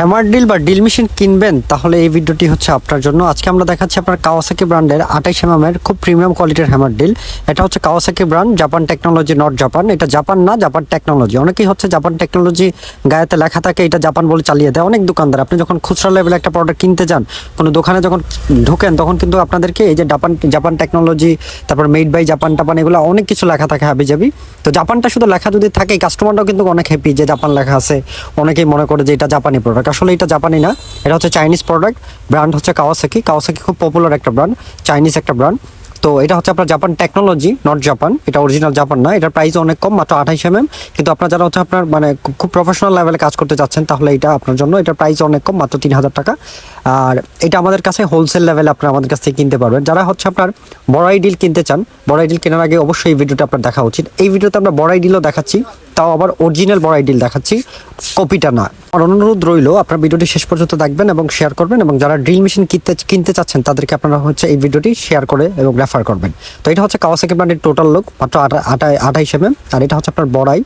Hammer drill বা drill machine কিনবেন, তাহলে এই ভিডিওটি হচ্ছে আপনার জন্য। আজকে আমরা দেখাচ্ছি আপনার কাওয়াসাকি ব্র্যান্ডের আঠাইশ এমএমের খুব প্রিমিয়াম কোয়ালিটির হ্যামার ডিল। এটা হচ্ছে Kawasaki brand Japan technology not Japan এটা জাপান না জাপান টেকনোলজি অনেকেই হচ্ছে জাপান টেকনোলজি গায়েতে লেখা থাকে, এটা জাপান বলে চালিয়ে দেয়। অনেক দোকানদার, আপনি যখন খুচরা লেভেলে একটা প্রোডাক্ট কিনতে যান, কোনো দোকানে যখন ঢোকেন, তখন কিন্তু আপনাদেরকে এই যে জাপান জাপান টেকনোলজি তারপর মেড বাই জাপান টাপান এগুলো অনেক কিছু লেখা থাকে হাবি যাবি তো জাপানটা শুধু লেখা যদি থাকে কাস্টমাররাও কিন্তু অনেক হ্যাপি যে জাপান লেখা আছে। অনেকেই মনে করে যে এটা জাপানি প্রোডাক্ট আসলে এটা জাপানি না, এটা হচ্ছে চাইনিজ প্রোডাক্ট ব্র্যান্ড হচ্ছে কাওয়াসাকি কাওয়াসাকি খুব পপুলার একটা ব্র্যান্ড চাইনিজ একটা ব্র্যান্ড তো এটা হচ্ছে আপনার জাপান টেকনোলজি নট জাপান এটা অরিজিনাল জাপান না, এটার প্রাইস অনেক কম, মাত্র আঠাইশ এম কিন্তু আপনার যারা হচ্ছে আপনার মানে খুব- প্রফেশনাল লেভেলে কাজ করতে চাচ্ছেন তাহলে এটা আপনার জন্য এটার প্রাইস অনেক কম, মাত্র তিন হাজার টাকা। আর এটা আমাদের কাছে হোলসেল লেভেলে আপনার আমাদের কাছ থেকে কিনতে পারবেন। যারা হচ্ছে আপনার বড়াই ডিল কিনতে চান বড়াই ডিল কেনার আগে অবশ্যই এই ভিডিওটা আপনার দেখা উচিত। এই ভিডিওতে আমরা বড়াই ডিলও দেখাচ্ছি। তাও আবার অরিজিনাল বড়াই ডিল দেখাচ্ছি, কপিটা না। আর অনুরোধ রইল, আপনার ভিডিওটি শেষ পর্যন্ত দেখবেন এবং শেয়ার করবেন এবং যারা ড্রিল মেশিন কিনতে কিনতে চাচ্ছেন, তাদেরকে আপনারা হচ্ছে এই ভিডিওটি শেয়ার করে এবং রেফার করবেন। তো এটা হচ্ছে কাওয়াসাকি ব্র্যান্ডের টোটাল লুক মাত্র আটা- আটা- আঠাইশ এম আর এটা হচ্ছে আপনার বড়াই।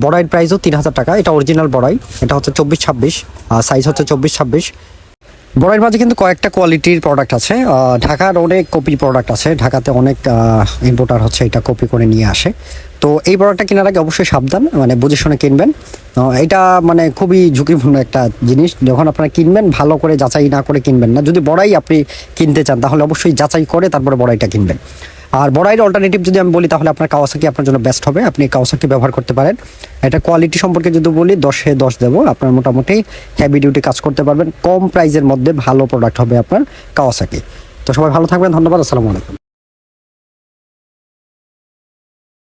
বড়াইয়ের প্রাইসও তিন হাজার টাকা, এটা অরিজিনাল বড়াই, এটা হচ্ছে চব্বিশ ছাব্বিশ সাইজ হচ্ছে চব্বিশ ছাব্বিশ। বড়াইয়ের মাঝে কিন্তু কয়েকটা কোয়ালিটির প্রোডাক্ট আছে। ঢাকার অনেক কপি প্রোডাক্ট আছে। ঢাকাতে অনেক ইম্পোর্টার হচ্ছে এটা কপি করে নিয়ে আসে। তো এই প্রোডাক্টটা কেনার আগে অবশ্যই সাবধান মানে বুঝে শুনে কিনবেন। এটা মানে খুবই ঝুঁকিপূর্ণ একটা জিনিস। যখন আপনারা কিনবেন, ভালো করে যাচাই না করে কিনবেন না। যদি বড়াই আপনি কিনতে চান, তাহলে অবশ্যই যাচাই করে তারপরে বড়াইটা কিনবেন। আর বড়াইয়ের অল্টারনেটিভ যদি আমি বলি, তাহলে আপনার কাওয়াসাকি আপনার জন্য বেস্ট হবে। আপনি কাওয়াসাকি ব্যবহার করতে পারেন। এটা কোয়ালিটি সম্পর্কে যদি বলি, দশে দশ দেবো। আপনার মোটামুটি হ্যাভি ডিউটি কাজ করতে পারবেন। কম প্রাইজের মধ্যে ভালো প্রোডাক্ট হবে আপনার কাওয়াসাকি তো সবাই ভালো থাকবেন। ধন্যবাদ। আসসালামু আলাইকুম।